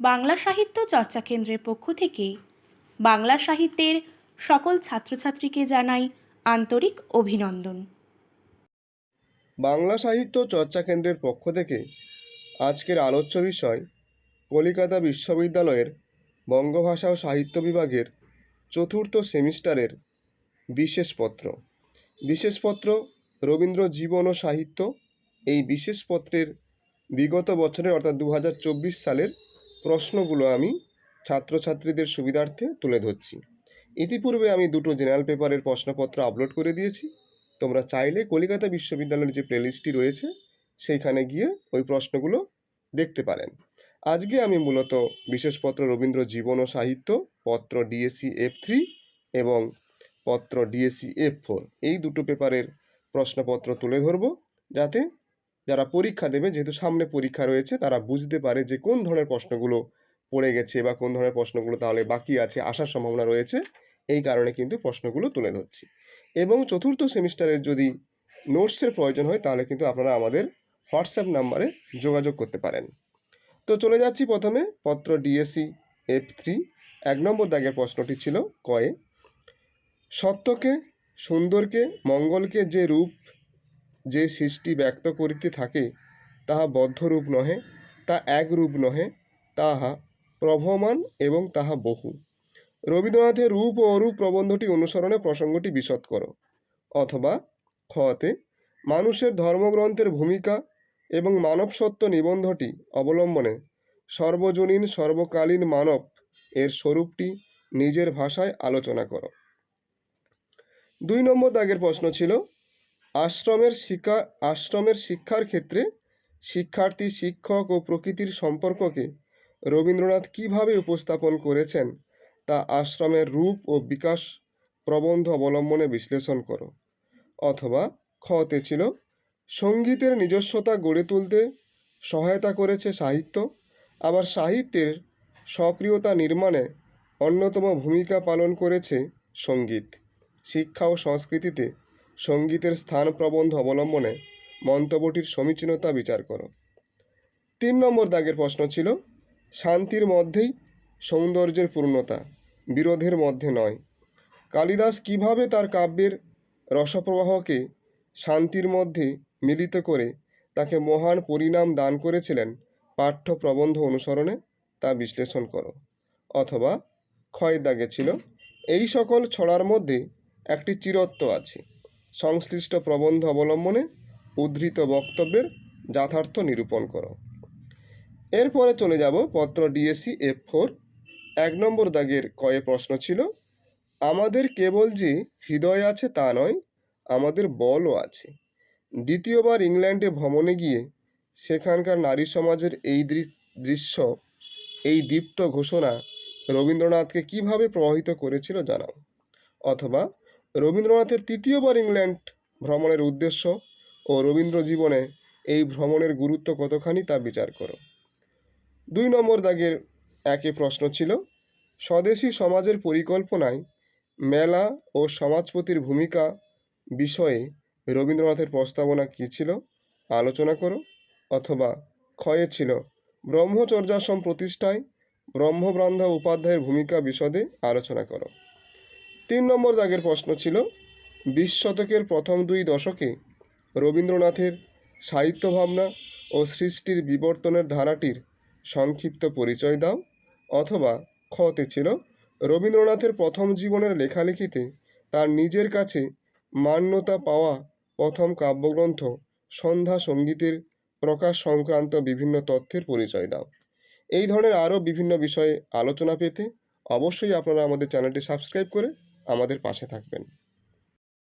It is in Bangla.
বাংলা সাহিত্য চর্চা কেন্দ্রের পক্ষ থেকে বাংলা সাহিত্যের সকল ছাত্রছাত্রীকে জানাই আন্তরিক অভিনন্দন। বাংলা সাহিত্য চর্চা কেন্দ্রের পক্ষ থেকে আজকের আলোচ্য বিষয় কলিকাতা বিশ্ববিদ্যালয়ের বঙ্গভাষা ও সাহিত্য বিভাগের চতুর্থ সেমিস্টারের বিশেষ পত্র। বিশেষ পত্র রবীন্দ্র জীবন ও সাহিত্য। এই বিশেষ পত্রের বিগত বছরের অর্থাৎ দু হাজার চব্বিশ সালের প্রশ্নগুলো আমি ছাত্রছাত্রীদের সুবিধার্থে তুলে ধরছি। ইতিপূর্বে আমি দুটো জেনারেল পেপারের প্রশ্নপত্র আপলোড করে দিয়েছি। তোমরা চাইলে কলিকাতা বিশ্ববিদ্যালয়ের যে প্লেলিস্টটি রয়েছে, সেইখানে গিয়ে ওই প্রশ্নগুলো দেখতে পারেন। আজকে আমি মূলত বিশেষপত্র রবীন্দ্র জীবন ও সাহিত্য, পত্র ডিএসসি এফ থ্রি এবং পত্র ডিএসসি এফ ফোর এই দুটো পেপারের প্রশ্নপত্র তুলে ধরবো, যাতে যারা পরীক্ষা দেবে, যেহেতু সামনে পরীক্ষা রয়েছে, তারা বুঝতে পারে যে কোন ধরনের প্রশ্নগুলো পড়ে গেছে বা কোন ধরনের প্রশ্নগুলো তাহলে বাকি আছে, আসার সম্ভাবনা রয়েছে। এই কারণে কিন্তু প্রশ্নগুলো তুলে ধরছি। এবং চতুর্থ সেমিস্টারের যদি নোটসের প্রয়োজন হয়, তাহলে কিন্তু আপনারা আমাদের হোয়াটসঅ্যাপ নাম্বারে যোগাযোগ করতে পারেন। তো চলে যাচ্ছি প্রথমে, পত্র ডিএসসি এফ থ্রি এক নম্বর দাগের প্রশ্নটি ছিল কয়ে, সত্যকে, সুন্দরকে, মঙ্গলকে যে রূপ যে সৃষ্টি ব্যক্ত করিতে থাকে, তাহা বদ্ধরূপ নহে, তা একরূপ নহে, তাহা প্রভমান এবং তাহা বহু রবীন্দ্রনাথের রূপ ও অরূপ প্রবন্ধটি অনুসরণে প্রসঙ্গটি বিশদ করো। অথবা খতে মানুষের ধর্মগ্রন্থের ভূমিকা এবং মানব সত্য নিবন্ধটি অবলম্বনে সর্বজনীন সর্বকালীন মানব এর স্বরূপটি নিজের ভাষায় আলোচনা করো। দুই নম্বর দাগের প্রশ্ন ছিল আশ্রমের শিক্ষা আশ্রমের শিক্ষার ক্ষেত্রে শিক্ষার্থী, শিক্ষক ও প্রকৃতির সম্পর্ককে রবীন্দ্রনাথ কীভাবে উপস্থাপন করেছেন তা আশ্রমের রূপ ও বিকাশ প্রবন্ধ অবলম্বনে বিশ্লেষণ করো। অথবা খতে ছিল, সঙ্গীতের নিজস্বতা গড়ে তুলতে সহায়তা করেছে সাহিত্য, আবার সাহিত্যের সক্রিয়তা নির্মাণে অন্যতম ভূমিকা পালন করেছে সংগীত। শিক্ষা ও সংস্কৃতিতে সঙ্গীতের স্থান প্রবন্ধ অবলম্বনে মন্তব্যটির সমীচীনতা বিচার করো। তিন নম্বর দাগের প্রশ্ন ছিল, শান্তির মধ্যেই সৌন্দর্যের পূর্ণতা, বিরোধের মধ্যে নয়। কালিদাস কীভাবে তার কাব্যের রসপ্রবাহকে শান্তির মধ্যে মিলিত করে তাকে মহান পরিণাম দান করেছিলেন পাঠ্য প্রবন্ধ অনুসরণে তা বিশ্লেষণ করো। অথবা ক্ষয় দাগে ছিল, এই সকল ছড়ার মধ্যে একটি চিরত্ব আছে। সংশ্লিষ্ট প্রবন্ধ অবলম্বনে উদ্ধৃত বক্তব্যের যথার্থ নিরূপণ করো। এরপরে চলে যাব পত্র ডিএসসি এফ ফোর এক নম্বর দাগের কয়ে প্রশ্ন ছিল, আমাদের কেবল যে হৃদয় আছে তা নয়, আমাদের বলও আছে। দ্বিতীয়বার ইংল্যান্ডে ভ্রমণে গিয়ে সেখানকার নারী সমাজের এই দৃশ্য, এই দীপ্ত ঘোষণা রবীন্দ্রনাথকে কীভাবে প্রভাবিত করেছিল জানাও। অথবা রবীন্দ্রনাথের তৃতীয়বার ইংল্যান্ড ভ্রমণের উদ্দেশ্য ও রবীন্দ্র জীবনে এই ভ্রমণের গুরুত্ব কতখানি তা বিচার করো। দুই নম্বর দাগের একে প্রশ্ন ছিল, স্বদেশী সমাজের পরিকল্পনায় মেলা ও সমাজপতির ভূমিকা বিষয়ে রবীন্দ্রনাথের প্রস্তাবনা কী ছিল আলোচনা করো, অথবা ক্ষয়ে ছিল ব্রহ্মচর্যাশ্রম প্রতিষ্ঠায় ব্রহ্মব্রান্ধা উপাধ্যায়ের ভূমিকা বিশদে আলোচনা করো। তিন নম্বর দাগের প্রশ্ন ছিল, বিশ শতকের প্রথম দুই দশকে রবীন্দ্রনাথের সাহিত্য ভাবনা ও সৃষ্টির বিবর্তনের ধারাটির সংক্ষিপ্ত পরিচয় দাও, অথবা খতে ছিল, রবীন্দ্রনাথের প্রথম জীবনের লেখালেখিতে তার নিজের কাছে মান্যতা পাওয়া প্রথম কাব্যগ্রন্থ সন্ধ্যা সঙ্গীতের প্রকাশ সংক্রান্ত বিভিন্ন তথ্যের পরিচয় দাও। এই ধরনের আরও বিভিন্ন বিষয়ে আলোচনা পেতে অবশ্যই আপনারা আমাদের চ্যানেলটি সাবস্ক্রাইব করে আমাদের পাশে থাকবেন।